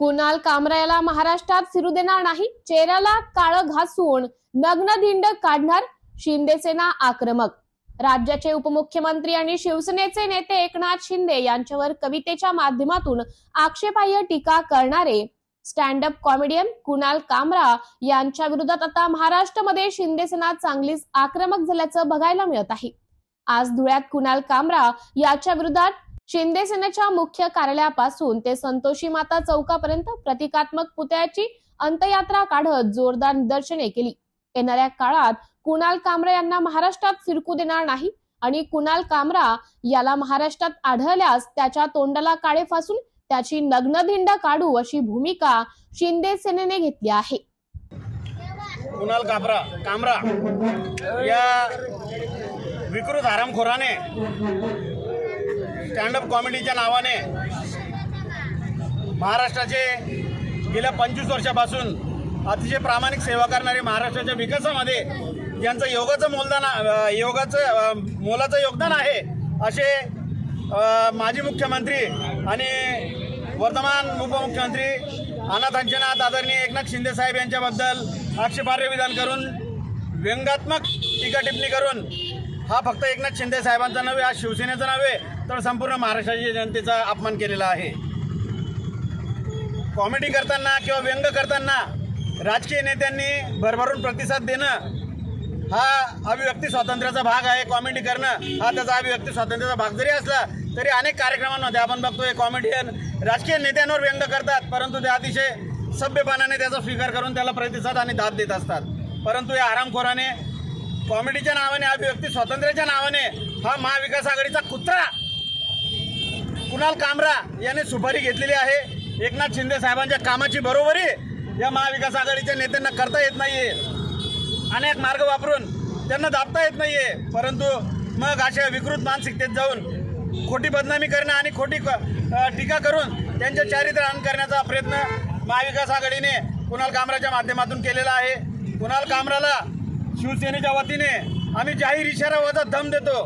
कुणाल कामरा याला महाराष्ट्रात फिरू देणार नाही. चेहऱ्याला काळं घासून नग्न धिंड काढणार शिंदेसेना आक्रमक. राज्याचे उपमुख्यमंत्री आणि शिवसेनेचे नेते एकनाथ शिंदे यांच्यावर कवितेच्या माध्यमातून आक्षेपार्ह टीका करणारे stand up comedian Kunal Kamra यांच्या विरोधात आता महाराष्ट्रामध्ये शिंदेसेना चांगलीच आक्रमक झाल्याचं बघायला मिळत आहे. आज धुळ्यात कुणाल कामरा याच्या विरोधात शिंदे सेनेच्या मुख्य कार्यालयापासून ते संतोषी माता चौकापर्यंत प्रतिकात्मक पुतळ्याची अंतयात्रा काढत जोरदार निदर्शने केली. येणाऱ्या काळात कुणाल कामरा यांना महाराष्ट्रात फिरकू देणार नाही आणि कुणाल कामरा याला महाराष्ट्रात आढळल्यास त्याच्या तोंडाला काळे फासून त्याची नग्नधिंड काढू अशी भूमिका शिंदे सेनेने घेतली आहे. कुणाल कामरा कामरा या विकृत हरामखोराने स्टँडअप कॉमेडीच्या नावाने महाराष्ट्राचे गेल्या पंचवीस वर्षापासून अतिशय प्रामाणिक सेवा करणारे महाराष्ट्राच्या विकासामध्ये यांचं योगाचं मोलदान योगाचं मोलाचं योगदान आहे असे माजी मुख्यमंत्री आणि वर्तमान उपमुख्यमंत्री अनाथ अंजनाथ आदरणीय एकनाथ शिंदे साहेब यांच्याबद्दल आक्षेपार्ह विधान करून व्यंगात्मक टीका टिप्पणी करून हा फक्त एकनाथ शिंदे साहेबांचा नव्हे हा शिवसेनेचा नव्हे तर संपूर्ण महाराष्ट्राच्या जनतेचा अपमान केलेला आहे. कॉमेडी करताना किंवा व्यंग करताना राजकीय नेत्यांनी भरभरून प्रतिसाद देणं हा अभिव्यक्ती स्वातंत्र्याचा भाग आहे. कॉमेडी करणं हा त्याचा अभिव्यक्ती स्वातंत्र्याचा भाग जरी असला तरी अनेक कार्यक्रमांमध्ये आपण बघतोय कॉमेडियन राजकीय नेत्यांवर व्यंग करतात परंतु ते अतिशय सभ्यपणाने त्याचा स्वीकार करून त्याला प्रतिसाद आणि दाद देत असतात. परंतु या आरामखोराने कॉमेडीच्या नावाने अभिव्यक्ती स्वातंत्र्याच्या नावाने हा महाविकास आघाडीचा कुत्रा कुणाल कामरा याने सुपारी घेतलेली आहे. एकनाथ शिंदे साहेबांच्या कामाची बरोबरी या महाविकास आघाडीच्या नेत्यांना करता येत नाहीये. अनेक मार्ग वापरून त्यांना दाबता येत नाहीये. परंतु मग अशा विकृत मानसिकतेत जाऊन खोटी बदनामी करणं आणि खोटी क- टीका करून त्यांचे चारित्र्य करण्याचा प्रयत्न महाविकास आघाडीने कुणाल कामराच्या माध्यमातून केलेला आहे. कुणाल कामराला शिवसेनेच्या वतीने आम्ही जाहीर इशारा दम देतो.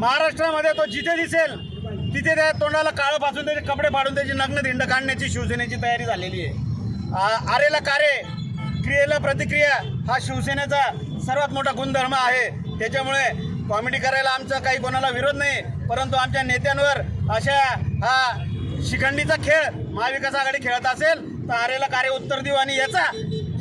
महाराष्ट्रामध्ये तो जिथे दिसेल तिथे त्या तोंडाला काळं पासून त्याचे कपडे फाडून त्याची नग्न धिंड काढण्याची शिवसेनेची तयारी झालेली आहे. आरेला कारे क्रियेला प्रतिक्रिया हा शिवसेनेचा सर्वात मोठा गुणधर्म आहे. त्याच्यामुळे कॉमेडी करायला आमचा काही कोणाला विरोध नाही परंतु आमच्या नेत्यांवर अशा हा शिखंडीचा खेळ महाविकास आघाडी खेळत असेल तर आरेला कार्य उत्तर देऊ आणि याचा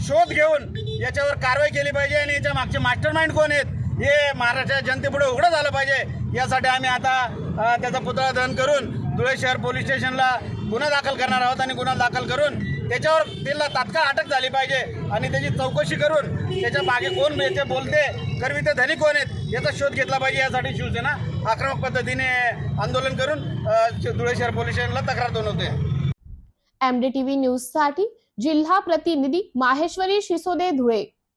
शोध घेऊन याच्यावर कारवाई केली पाहिजे आणि याच्या मागचे मास्टर माइंड कोण आहेत हे महाराष्ट्राच्या जनतेपुढे उघडं झालं पाहिजे. यासाठी आम्ही आता त्याचा पुतळा दहन करून धुळे शहर पोलीस स्टेशनला गुन्हा दाखल करणार आहोत आणि गुन्हा दाखल करून त्याच्यावर त्याला तात्काळ अटक झाली पाहिजे आणि त्याची चौकशी करून त्याच्यामागे कोण याचे बोलते करवी ते धनी कोण आहेत याचा शोध घेतला पाहिजे. यासाठी शिवसेना आक्रमक पद्धतीने आंदोलन करून धुळे शहर पोलीस स्टेशनला तक्रार नोंदवते. एमडी टीव्ही न्यूजसाठी जिल्हा प्रतिनिधी माहेश्वरी शिसोदे धुळे.